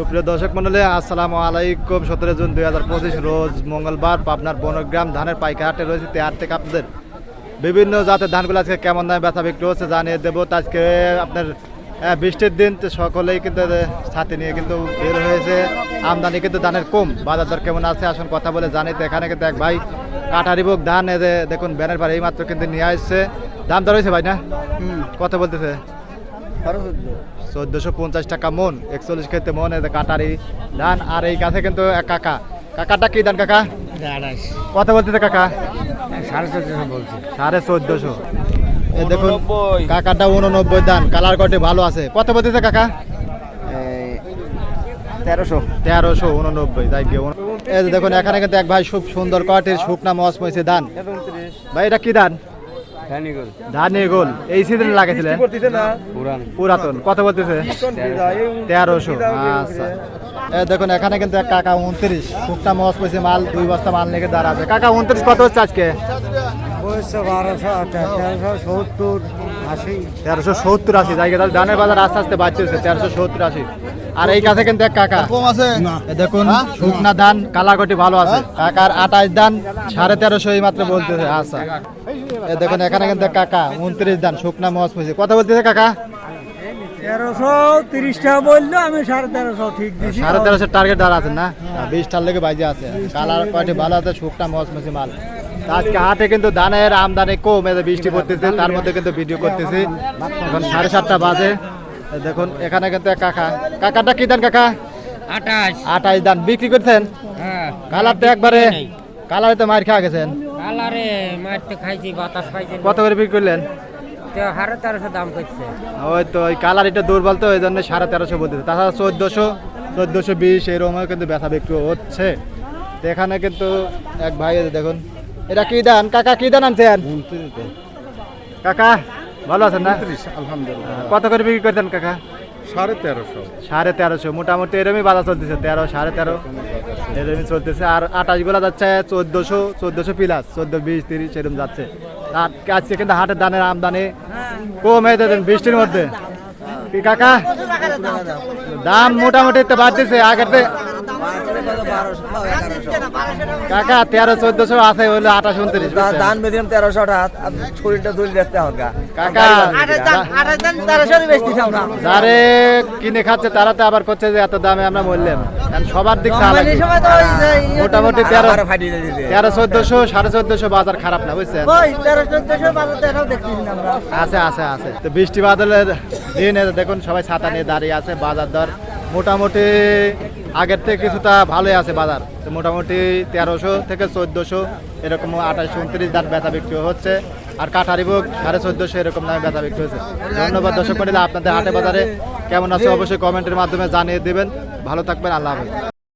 সুপ্রিয় দর্শক মন্ডলী আসসালামু আলাইকুম। সতেরো জুন দুই হাজার পঁচিশ রোজ মঙ্গলবার পাবনার বনগ্রাম ধানের পাইকার হাটে রয়েছে তেহার থেকে আপনাদের বিভিন্ন জাতের ধানগুলো আজকে কেমন দামে ব্যথা বিক্রি হচ্ছে জানিয়ে দেবো। তো আজকে আপনার বৃষ্টির দিন তো সকলেই কিন্তু ছাতি নিয়ে কিন্তু বের হয়েছে। আমদানি কিন্তু ধানের কম। বাজার দর কেমন আছে আসুন কথা বলে জানি। তো এখানে কিন্তু এক ভাই কাটারি বুক ধান এ দেখুন ব্যানের পারে এই মাত্র কিন্তু নিয়ে আসছে। দাম দর হয়েছে ভাই না? কত বলতেছে। চোদ্দশো পঞ্চাশ টাকা মন একচল্লিশ খেতে মন কাটারি ধান আর এই কাছে কিন্তু এক কাকা। কাকাটা কি ধান কাকা? কত বলতেছে কাকা? সাড়ে চোদ্দশো বলছি। সাড়ে চোদ্দশো। দেখুন কাকাটা উননব্বই দান কালার কটে ভালো আছে। কত বলতেছে কাকা? তেরোশো। তেরোশো উননব্বই তাই দেখুন এখানে কিন্তু এক ভাই খুব সুন্দর কটের শুকনা মস মইছে ধান। ভাই এটা কি ধান? ধানে গোল এই সিজনে লাগাইছিলেন পুরাতন। কত বলতেছে তেরোশো। আচ্ছা। দেখুন এখানে কিন্তু এক কাকা উনত্রিশ। শুকনা মস পয়সে মাল দুই বস্তা মাল নিয়ে দাঁড়া আছে কাকা উনত্রিশ কত হচ্ছে আজকে? বারোশো তেরোশো সত্তর আশি। তেরোশো সত্তর আশি। জায়গা তাহলে ধানের বাজার আস্তে আস্তে বাড়তেছে। তেরোশো সত্তর আশি। আর এই কাছে কিন্তু এক কাকা। এই দেখুন শুকনা ধান কালাকটি ভালো আছে। কাকার আঠাশ ধান সাড়ে তেরোশো এই মাত্র বলতেছে। আচ্ছা। দেখুন এখানে কিন্তু কাকা উনত্রিশ ধান শুকনা কত বলতেছে কাকা? তেরোশো তিরিশ বলল আমি সাড়ে তেরোশো ঠিক দিছি। সাড়ে তেরোশো টার্গেট দাঁড়া আছেন না? বিশটার লেগে বাজে আছে। কালার কয়টি ভালো আছে শুকনা মাল। আজকে হাটে কিন্তু ধানের আমদানি কম বৃষ্টি পড়তেছে তার মধ্যে কিন্তু ভিডিও করতেছি। এখন সাড়ে সাতটা বাজে। দেখুন এখানে কিন্তু কাকা। কাকাটা কি দেন কাকা? আঠাশ আঠাইশ দান। বিক্রি করছেন? হ্যাঁ। কালারটা একবারে কালারে তো মার খাওয়া গেছেন। কালারে মারতে খাইছি বাতাস খাইছি কত করে বিক্রি করলেন? সাড়ে তেরোশো দাম করছে। ওই তো ওই কালার এটা দুর্বল তো ওই জন্য সাড়ে তেরোশো বলতেছে তাছাড়া চোদ্দোশো চোদ্দোশো বিশ এরকমও কিন্তু ব্যথা বিক্রি হচ্ছে। তো এখানে কিন্তু এক ভাই দেখুন। এটা কি দান? কাকা কি দান আনছেন? কাকা ভালো আছেন না? আলহামদুলিল্লাহ। কত করে বিক্রি করতেন কাকা? সাড়ে তেরোশো। সাড়ে তেরোশো। মোটামুটি এরমই বাজার চলতেছে তেরো সাড়ে তেরো। এরমই চলতেছে। আর আঠাশগুলা যাচ্ছে চোদ্দোশো চোদ্দোশো প্লাস চোদ্দ বিশ তিরিশ এরম যাচ্ছে। আজকে কিন্তু হাটের দানের আমদানি কম যাবেন বৃষ্টির মধ্যে। কি কাকা? দাম মোটামুটি তো বাড়তেছে। আগের কাকা তেরো চোদ্দশো আছে হইলে আঠাশ উনত্রিশ দান বেদিলাম তেরোশো টাকা আর শরীরটা দেখতে হবে কাকা যারে কিনে খাচ্ছে তারা তো আবার করছে যে এত দামে আমরা বললাম সবার দিক মোটামুটি তেরো তেরো চোদ্দশো সাড়ে চোদ্দশো বাজার খারাপ না বুঝছেন? আছে আছে আছে। তো বৃষ্টি বাদলের দিন দেখুন সবাই ছাতা নিয়ে দাঁড়িয়ে আছে বাজার দর মোটামুটি আগের থেকে কিছুটা ভালোই আছে বাজার। তো মোটামুটি তেরোশো থেকে চোদ্দোশো এরকম আঠাশ উনত্রিশ দাম বেচা বিক্রি হচ্ছে। আর কাঠারি বুক সাড়ে চোদ্দোশো এরকম দামে বেচা বিক্রি হচ্ছে ধন্যবাদ দর্শক মন্ডলী, আপনাদের হাটে বাজারে কেমন আছে অবশ্যই কমেন্টের মাধ্যমে জানিয়ে দেবেন। ভালো থাকবেন, আল্লাহ হাফেজ।